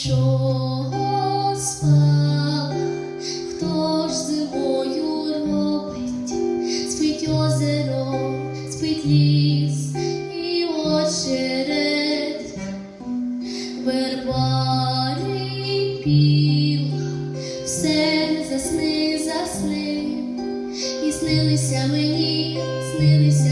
Чого спала, хто ж зимою робить? Спить озеро, спить ліс і очерет, вербарі піла, все засни, засни, і снилися мені, снилися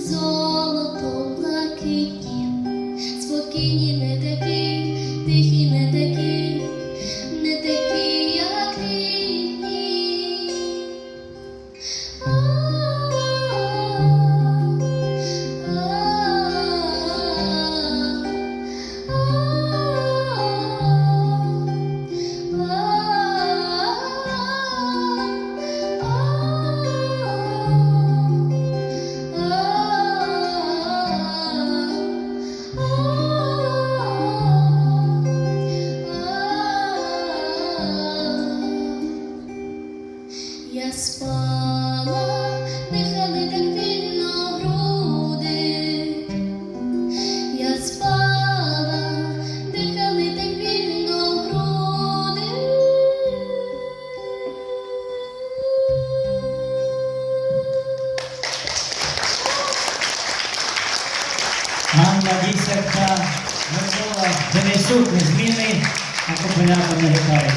золотом блакитні, спокійні не такі, Я спала, дихали так вільно груди. Я спала, дихали так вільно груди. Анна Бісерка, Микола Денисюк, незмінний акомпанятор на гітарі.